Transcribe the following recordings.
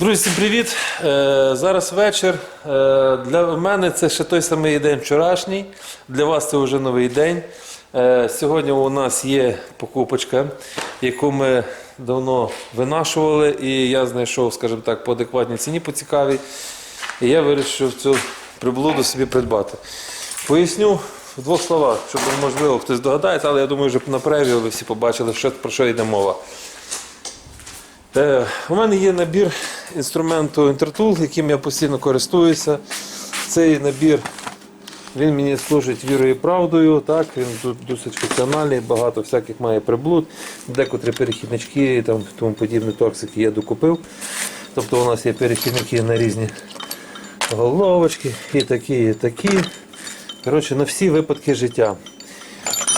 Друзі, всім привіт! Е, зараз вечір. Е, для мене це ще той самий день вчорашній. Для вас це вже новий день. Е, сьогодні у нас є покупочка, яку ми давно винашували, і я знайшов, скажімо так, по адекватній ціні, по цікавій. І я вирішив цю приблуду собі придбати. Поясню в двох словах, щоб можливо хтось догадається, але я думаю, вже на прев'ю ви всі побачили, що, про що йде мова. Е, у мене є набір інструменту Intertool, яким я постійно користуюся. Цей набір він мені служить вірою і правдою. Так? Він досить функціональний, багато всяких має приблуд, декотрі перехіднички і там, тому подібні торксики я докупив. Тобто у нас є перехідники на різні головочки, і такі, і такі. Коротше, на всі випадки життя.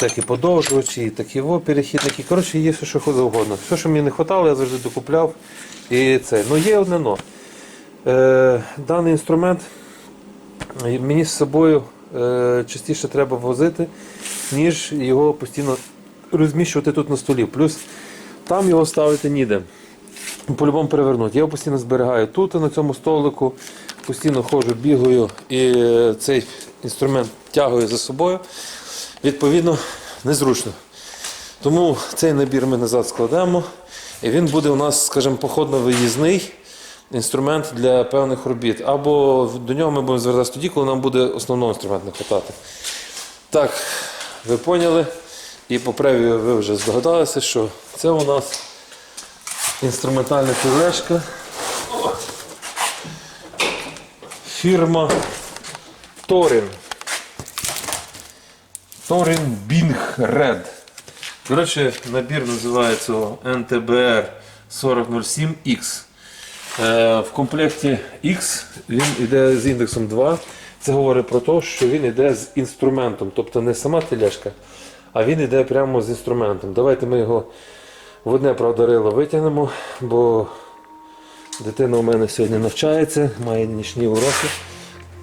Всякі подовжувачі, і такі во, перехідники. Коротше, є все, що завгодно. Все, що мені не вистачало, я завжди докупляв. І це. Ну є одне но. Е, даний інструмент е, мені з собою е, частіше треба возити, ніж його постійно розміщувати тут на столі. Плюс там його ставити ніде. По-любому перевернути. Я його постійно зберігаю тут, на цьому столику, постійно ходжу, бігаю і е, цей інструмент тягую за собою. Відповідно, незручно. Тому цей набір ми назад складемо, і він буде у нас, скажімо, походно-виїзний інструмент для певних робіт. Або до нього ми будемо звертатися тоді, коли нам буде основного інструменту не хватати. Так, ви поняли. І по превію ви вже здогадалися, що це у нас інструментальна філешка. Фірма Торін. Торін Бінг Ред. Коротше, набір називається NTBR 4007X. Е, в комплекті X він йде з індексом 2. Це говорить про те, що він йде з інструментом. Тобто не сама тележка, а він йде прямо з інструментом. Давайте ми його в одне правда рило витягнемо, бо дитина у мене сьогодні навчається, має нічні уроки.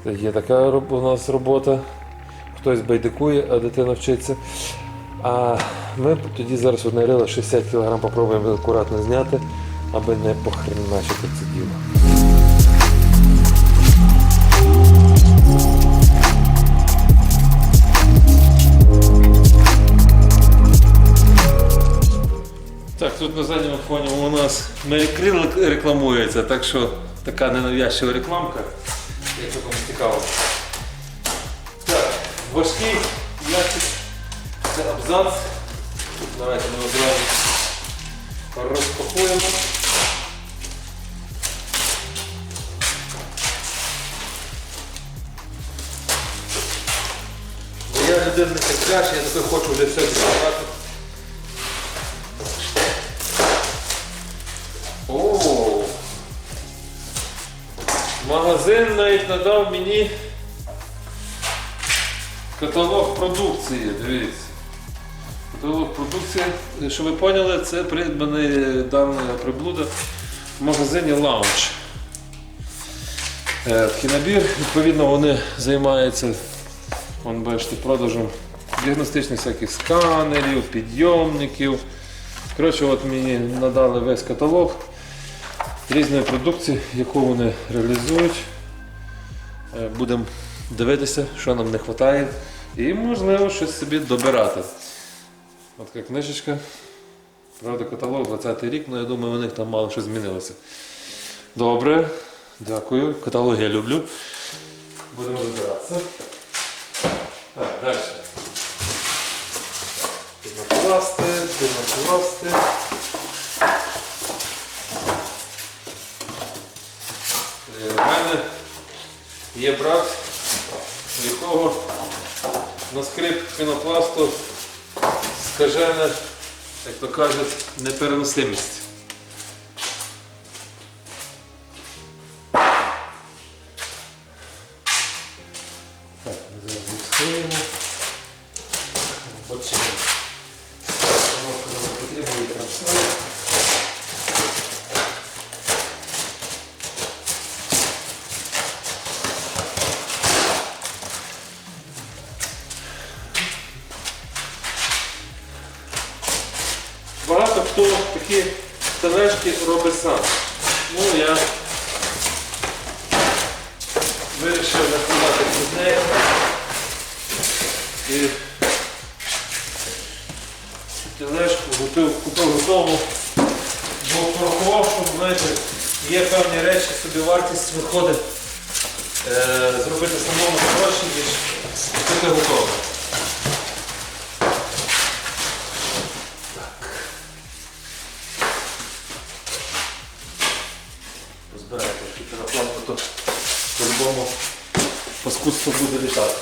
Є така у нас робота. Хтось байдикує, а дитина вчиться. А ми тоді зараз одне рило 60 кг попробуємо акуратно зняти, аби не похреначити це діло. Так, тут на задньому фоні у нас Мерікрил рекламується, так що така ненавязчива рекламка, якщо комусь цікаво. Важкий ящик, це абзац. Давайте ми одразу розпакуємо. Бо я людина не терпляш, я таки хочу вже все. О! Магазин навіть надав мені каталог продукції, дивіться. Каталог продукції, щоб ви поняли, це придбане дана приблуда в магазині Lounge. Е, Такий відповідно, вони займаються, вон, бачите, продажем діагностичних всяких сканерів, підйомників. Коротше, от мені надали весь каталог різної продукції, яку вони реалізують. Е, Будемо дивитися, що нам не вистачає, і можливо щось собі добирати. От така книжечка. Правда, каталог 20 рік, але я думаю, у них там мало що змінилося. Добре, дякую. Каталог я люблю. Будемо розбиратися. Так, далі. Пінопласти, пінопласти. Е, У мене є брат, у якого на скрип пінопласту скажена, як то кажуть, непереносимість. І тележку купив, готову, бо порахував, знаєте, є певні речі, собі вартість виходить е, зробити самому гроші, ніж купити готове. Позбираю трошки пінопланку, то по-любому паскудство буде літати.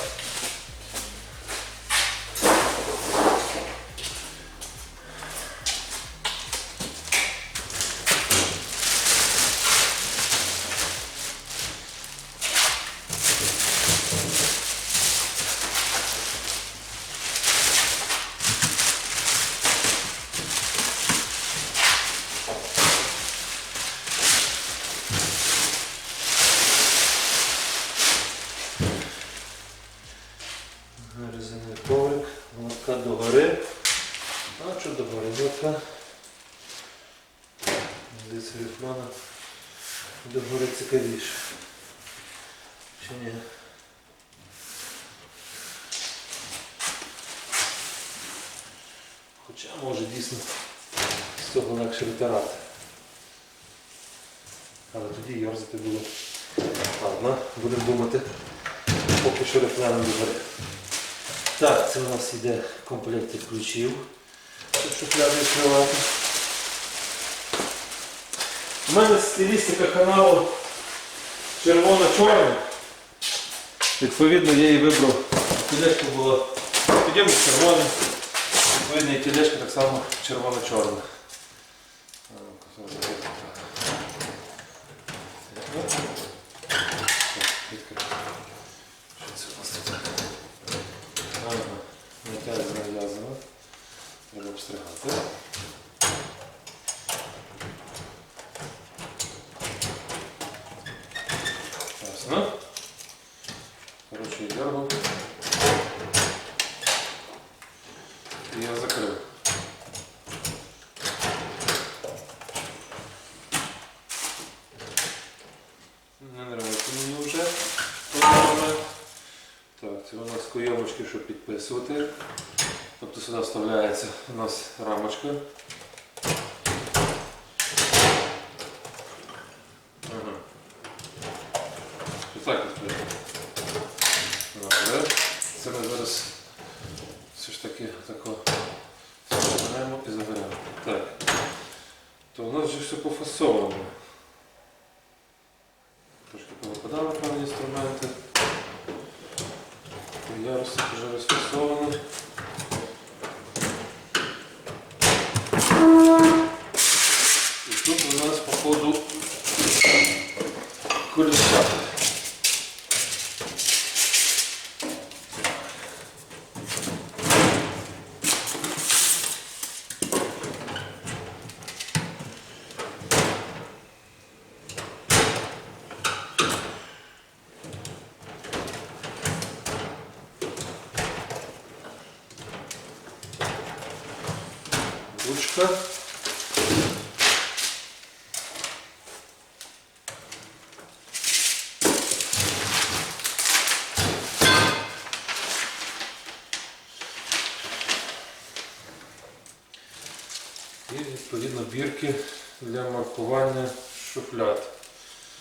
Резиновий коврик, молотка догори. А що догори? Молотка. Десь від мене догори цікавіше. Чи ні? Хоча може дійсно з цього легше витирати. Але тоді йорзати було. Ладно, будемо думати. Поки що рефлером догори. Так, це у нас йде комплект ключів. Щоб шухляди відкривати. У мене стилістика каналу червоно-чорна. Відповідно, я її вибрав. Тілешка була підйом червона. Відповідно, і тілешка так само червоно-чорна. Thank ну, все закрито. Так, відкрито. Що це у нас тут? Ага, натяг зав'язано. Треба обстригати. Ясно. Коротше, я дергав. І я закрив. Не нравится мені вже. Програма. Так, це куйовочки, щоб підписувати. Тобто сюди вставляється у нас рамочка. Ага. І так відкрито. Добре. Це ми зараз все ж таки тако заберемо і заберемо. Так. То у нас вже все пофасовано. Трошки повипадали певні інструменти. Ярус вже розфіксований. І тут у нас по ходу колеса. Ручка. І відповідно бірки для маркування шуфляд.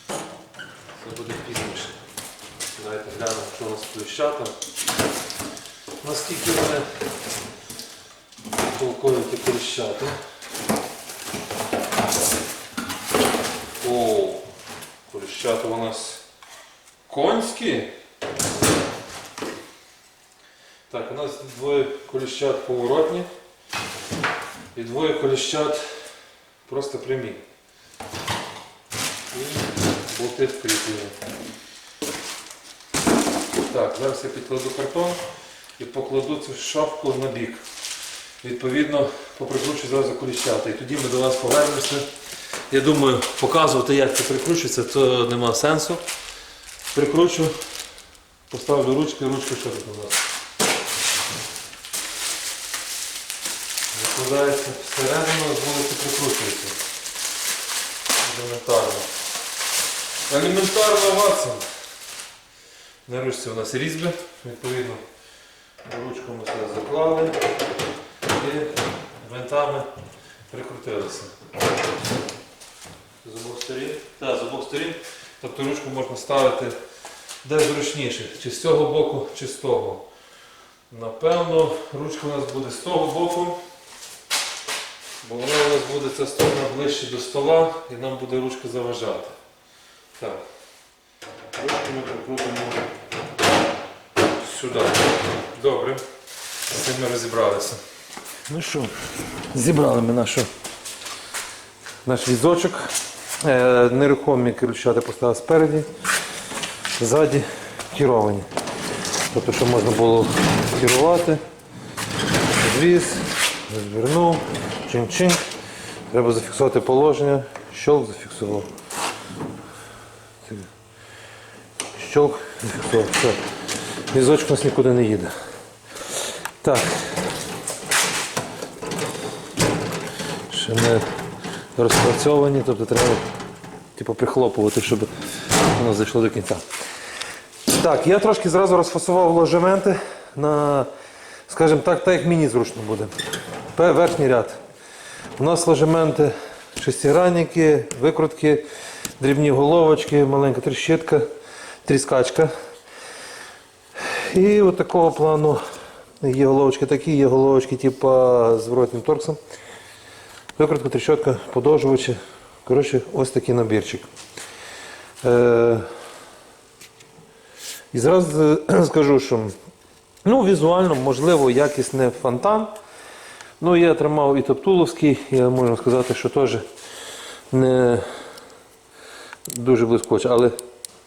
Це буде пізніше. Давайте глянемо, що у нас з плющатом. Наскільки вони толкові ті коліщати. О, коліщата у нас конські. Так, у нас двоє коліщат поворотні і двоє коліщат просто прямі. І болти вкріплені. Так, зараз я підкладу картон і покладу цю шапку на бік. Відповідно, поприкручу зразу коліщата. І тоді ми до вас повернемося. Я думаю, показувати, як це прикручується, то нема сенсу. Прикручу, поставлю ручки, ручку що тут у нас. Закладається всередину, вулиці прикручується. Елементарно. Елементарно Ватсон. На ручці у нас різьби, відповідно, ручку ми сюди заклали і винтами прикрутилися. З обох сторін. Так, з обох сторін. Тобто ручку можна ставити де зручніше, чи з цього боку, чи з того. Напевно, ручка у нас буде з того боку, бо вона у нас буде ця сторона ближче до стола і нам буде ручка заважати. Так. Ручку ми прикрутимо сюди. Добре. З цим ми розібралися. Ну що, зібрали ми нашу, наш візочок. Е, нерухомі ключати поставили спереді, ззаді керовані. Тобто, щоб можна було керувати. Звіз, розвернув, чин-чин. Треба зафіксувати положення. Щолк зафіксував. Щолк зафіксував. Все. Візочок у нас нікуди не їде. Так. Ще не розпрацьовані, тобто треба типу, прихлопувати, щоб воно зайшло до кінця. Так, я трошки зразу розфасував ложементи на, скажімо так, так як мені зручно буде. Верхній ряд. У нас ложементи шестигранники, викрутки, дрібні головочки, маленька тріщитка, тріскачка. І от такого плану є головочки такі, є головочки типу з воротним торксом. Викрутка, тріщотка, подовжувачі. Коротше, ось такий набірчик. Е, і зразу е, скажу, що ну, візуально, можливо, якість не фонтан. Ну, я тримав і топтуловський, я можу сказати, що теж не дуже блискуче, але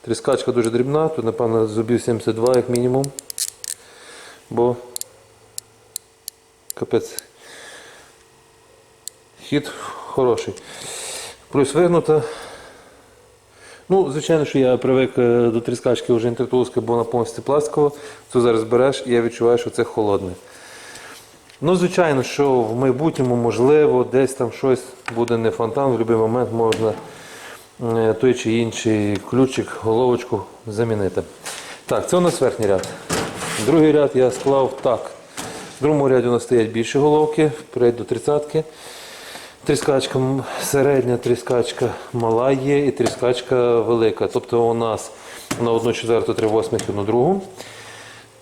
тріскачка дуже дрібна, тут, напевно, зубів 72 як мінімум. Бо капець. Хід хороший. Плюс вигнута. Ну, звичайно, що я привик е, до тріскачки вже інтертулська, бо вона повністю пластикова. Цю зараз береш і я відчуваю, що це холодне. Ну, звичайно, що в майбутньому, можливо, десь там щось буде не фонтан, в будь-який момент можна е, той чи інший ключик, головочку замінити. Так, це у нас верхній ряд. Другий ряд я склав так. В другому ряді у нас стоять більші головки, вперед до тридцятки. Тріскачка середня, тріскачка мала є і тріскачка велика. Тобто у нас на одну четверту, три восьмих і одну другу.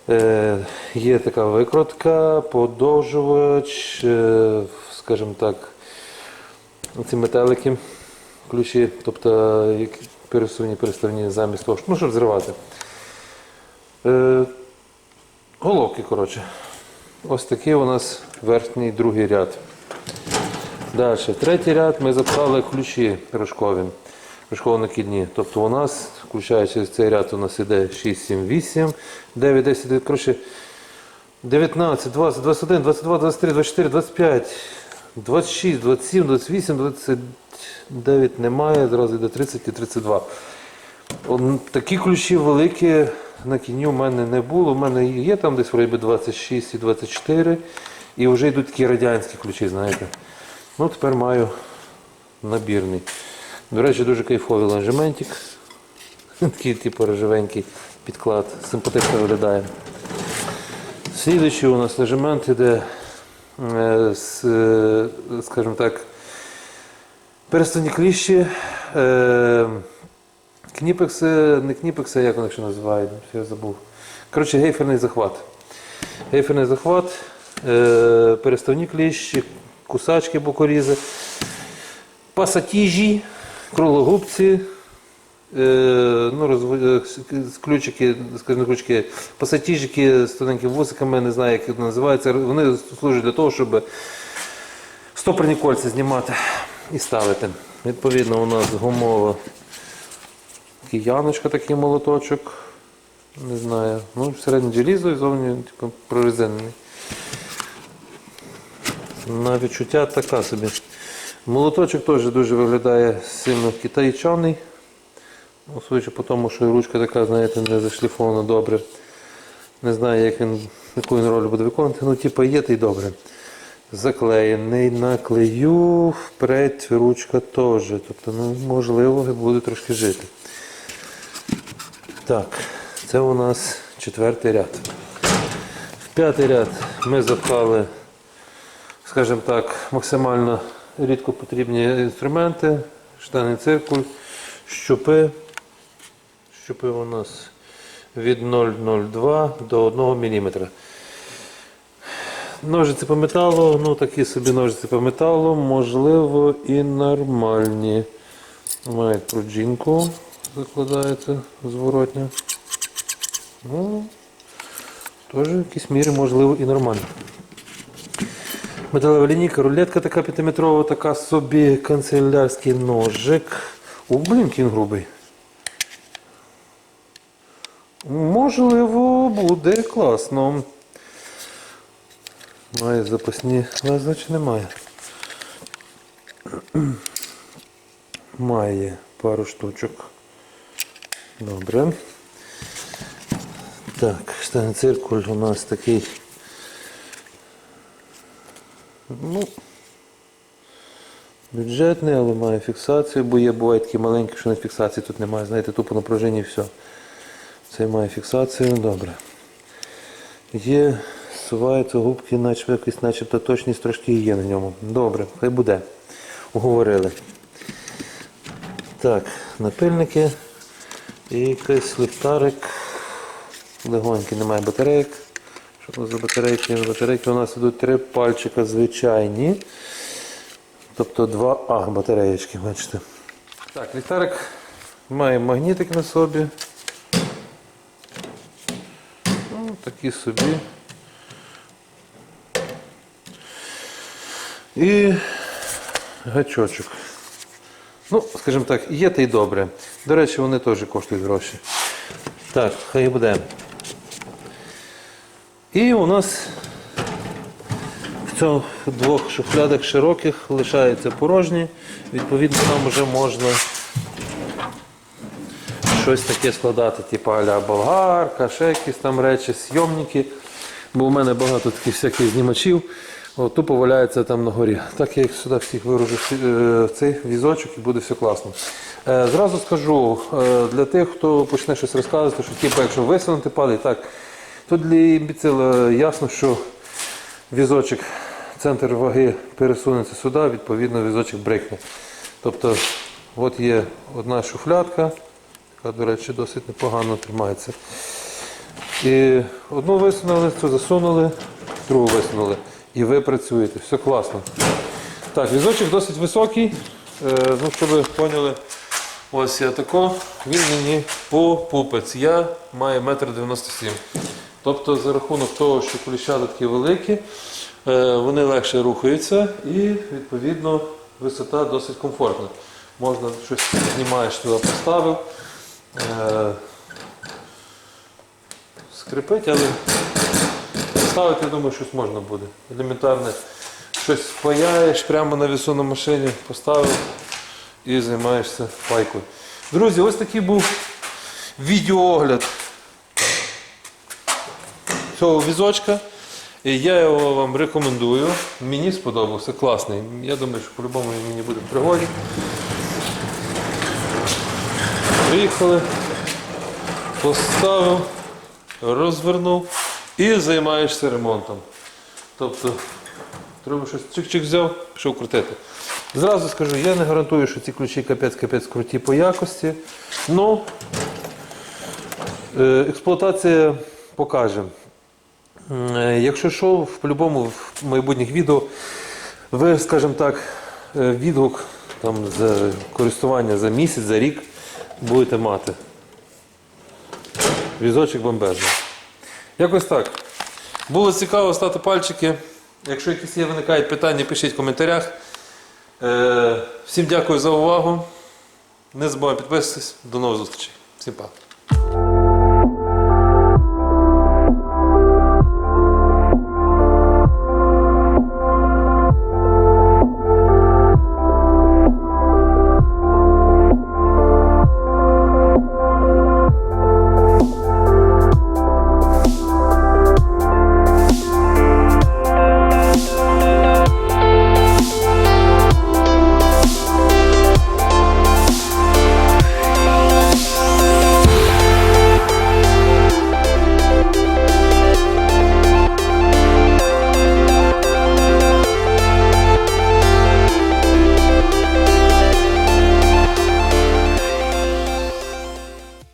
Е, є така викрутка, подовжувач, е, скажімо так, ці метелики, ключі, тобто пересувні, переставні замість того, ну, щоб зривати. Е, головки, коротше. Ось такий у нас верхній другий ряд. Далі, третій ряд ми запхали ключі рожкові, рожково-накидні. Тобто у нас, включаючи цей ряд, у нас іде 6, 7, 8, 9, 10, 9, коротше, 19, 20, 21, 22, 23, 24, 25, 26, 27, 28, 29 немає, зразу йде 30 і 32. Такі ключі великі на кіню в мене не було. У мене є там десь би 26 і 24. І вже йдуть такі радянські ключі, знаєте. Ну, тепер маю набірний. До речі, дуже кайфовий лонжементик. Такий типу рожевенький підклад. Симпатично виглядає. Слідуючий у нас ложемент іде е, з, е, скажімо так, перестані кліщі. Е, Кніпекси, не кніпекси, як вони ще називають, я забув. Коротше, гейферний захват. Гейферний захват, переставні кліщі, кусачки бокорізи, пасатіжі, круглогубці, е, ну, розв- е, ключики, скажімо, ключики, пасатіжики з тоненькими вусиками, не знаю, як це називається. Вони служать для того, щоб стопорні кольця знімати і ставити. Відповідно, у нас гумова кияночка, такий молоточок. Не знаю. Ну, всередині желізо і зовні типу, прорезинений. На відчуття така собі. Молоточок теж дуже виглядає сильно китайчаний. Ну, Судячи по тому, що ручка така, знаєте, не зашліфована добре. Не знаю, як він, яку він роль буде виконувати. Ну, типу, є та й добре. Заклеєний на клею, вперед ручка теж. Тобто, ну, можливо, буде трошки жити. Так, Це у нас четвертий ряд. В п'ятий ряд ми запхали, скажімо так, максимально рідко потрібні інструменти, штани циркуль, щупи. Щупи у нас від 0,02 до 1 мм. Ножиці по металу, ну такі собі ножиці по металу, можливо і нормальні. Мають пружинку, закладається зворотня. Ну, теж в якійсь мірі можливо і нормально. Металева лінійка, рулетка така 5-метрова, така собі канцелярський ножик. О, блін, він грубий. Можливо, буде класно. Має запасні, але значить немає. Має пару штучок. Добре. Так, штангциркуль у нас такий. Ну, бюджетний, але має фіксацію, бо є буває такі маленькі, що на фіксації тут немає. Знаєте, тупо на пружині і все. Цей має фіксацію, добре. Є, суваються губки, начебто якийсь, начебто точність трошки є на ньому. Добре, хай буде. Уговорили. Так, напильники і якийсь ліхтарик. Легонький немає батарейок. Що тут за батарейки? Батарейки у нас йдуть три пальчика звичайні. Тобто 2А батареєчки, бачите. Так, ліхтарик має магнітик на собі. Ну, такі собі. І гачочок. Ну, скажімо так, є та й добре. До речі, вони теж коштують гроші. Так, хай буде. І у нас в цьому двох шухлядах широких лишаються порожні. Відповідно, там вже можна щось таке складати, типу аля болгарка, ще якісь там речі, сйомники. Бо у мене багато таких всяких знімачів. От, тупо валяється там на горі. Так я їх сюди всіх виружу е, в цей візочок і буде все класно. Е, Зразу скажу е, для тих, хто почне щось розказувати, що типу, якщо висунути палець, так, то для імбіцила ясно, що візочок, центр ваги пересунеться сюди, відповідно візочок брикне. Тобто, от є одна шуфлядка, яка, до речі, досить непогано тримається. І одну висунули, цю засунули, другу висунули. І ви працюєте. Все класно. Так, візочок досить високий. Е, ну, щоб ви поняли, ось я тако, він мені по пупець. Я маю 1,97 м. Тобто за рахунок того, що куліщата такі великі, е, вони легше рухаються і відповідно висота досить комфортна. Можна щось знімаєш туди поставив. Е, скрипить, але ставити, я думаю, щось можна буде. Елементарне. Щось впаяєш прямо на весу на машині, поставив і займаєшся пайкою. Друзі, ось такий був відеоогляд цього візочка. І я його вам рекомендую. Мені сподобався, класний. Я думаю, що по-любому він мені буде в пригоді. Приїхали, поставив, розвернув і займаєшся ремонтом. Тобто, треба щось чик-чик взяв, пішов крутити. Зразу скажу, я не гарантую, що ці ключі капець-капець круті по якості. Ну, е, експлуатація покаже. Е, Якщо що, в по-любому в майбутніх відео ви, скажімо так, е, відгук там, за користування за місяць, за рік будете мати. Візочок бомбезний. Якось так. Було цікаво стати пальчики. Якщо якісь є виникають питання, пишіть в коментарях. Е, Всім дякую за увагу. Не забувайте підписуватись. До нових зустрічей. Всім па.